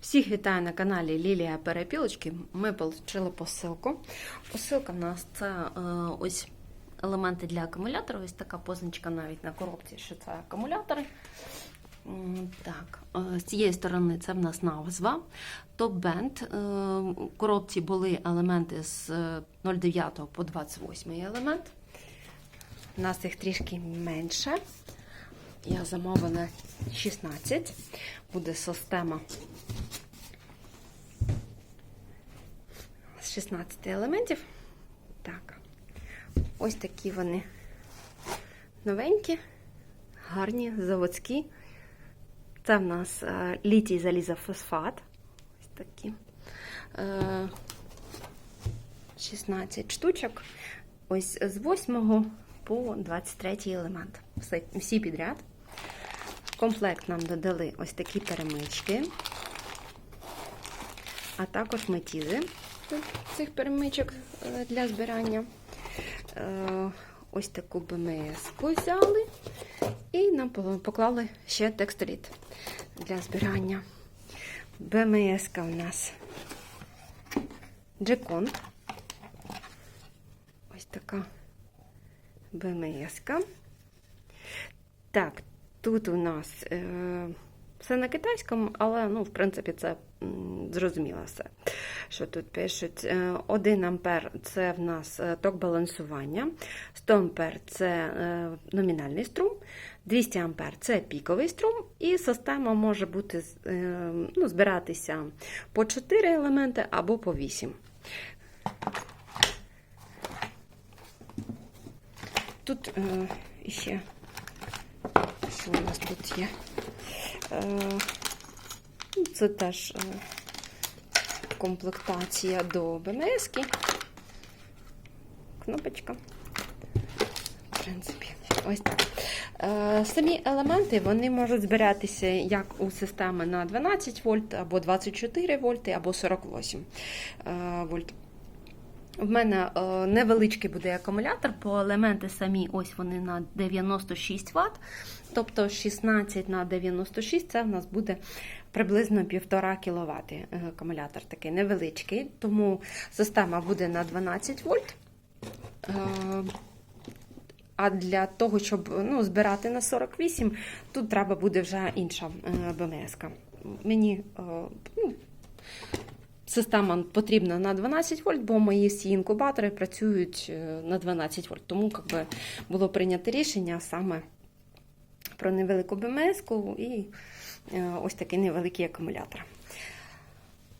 Всіх вітаю на каналі Лілія Перепілочки. Ми отримали посилку. Посилка в нас це е, ось елементи для акумулятора. Ось така позначка навіть на коробці, що це акумулятори. Так, е, з цієї сторони це в нас назва. Топ-бенд. Е, В коробці були елементи з е, 09 по 28 елемент. У нас їх трішки менше. Я замовила 16. Буде система з 16 елементів. Так. Ось такі вони новенькі, гарні, заводські. Це в нас е, літій залізофосфат. Ось такі. Е, 16 штучок. Ось з 8 по 23 елемент. Всі підряд. В комплект нам додали ось такі перемички, а також метізи цих перемичок е, для збирання. Е, Ось таку БМС взяли і нам поклали ще текстоліт для збирання. БМС у нас Джекон. Ось така БМС-ка. Так, тут у нас е, все на китайському, але, ну, в принципі, це зрозуміло все. Що тут пишуть? Е, 1 ампер це в нас е, ток балансування, 100 ампер це е, номінальний струм, 200 ампер це піковий струм, і система може бути е, ну, збиратися по 4 елементи або по 8. Тут е, ще що у нас тут є? Е, ну, це теж е, комплектація до БМС. Кнопочка. В принципі, ось так. Е, Самі елементи вони можуть збиратися як у системи на 12 вольт, або 24 вольти, або 48 е, вольт. В мене е, невеличкий буде акумулятор, по елементи самі ось вони на 96 Вт. Тобто 16 на 96 це в нас буде приблизно 1,5 кВт акумулятор такий невеличкий, тому система буде на 12 вольт. Е, а для того, щоб ну, збирати на 48, тут треба буде вже інша БМС. Мені е, ну, Система потрібна на 12 вольт, бо мої всі інкубатори працюють е, на 12 вольт. Тому якби, було прийнято рішення саме про невелику БМС і е, ось такий невеликий акумулятор.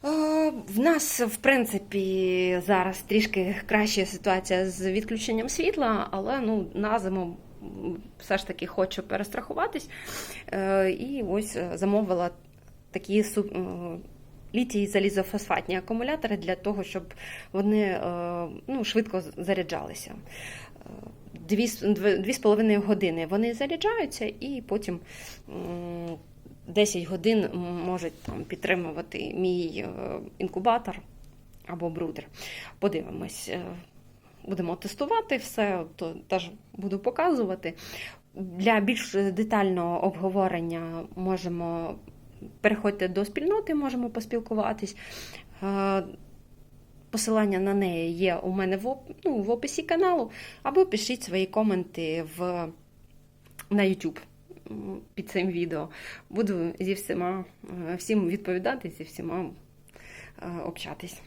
Е, В нас, в принципі, зараз трішки краща ситуація з відключенням світла, але ну, на зиму все ж таки хочу перестрахуватись. І ось замовила такі літій залізофосфатні акумулятори для того, щоб вони е, ну, швидко заряджалися. Е, Дві, дві, з половиною години вони заряджаються і потім 10 годин можуть там, підтримувати мій е, інкубатор або брудер. Подивимось. Будемо тестувати все, то теж буду показувати. Для більш детального обговорення можемо переходьте до спільноти, можемо поспілкуватись. Е, Посилання на неї є у мене в, ну, в описі каналу, або пишіть свої коменти в, на YouTube під цим відео. Буду зі всіма е, всім відповідати, зі всіма е, общатись.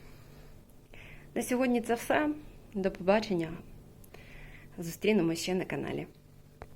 На сьогодні це все. До побачення. Зустрінемося ще на каналі.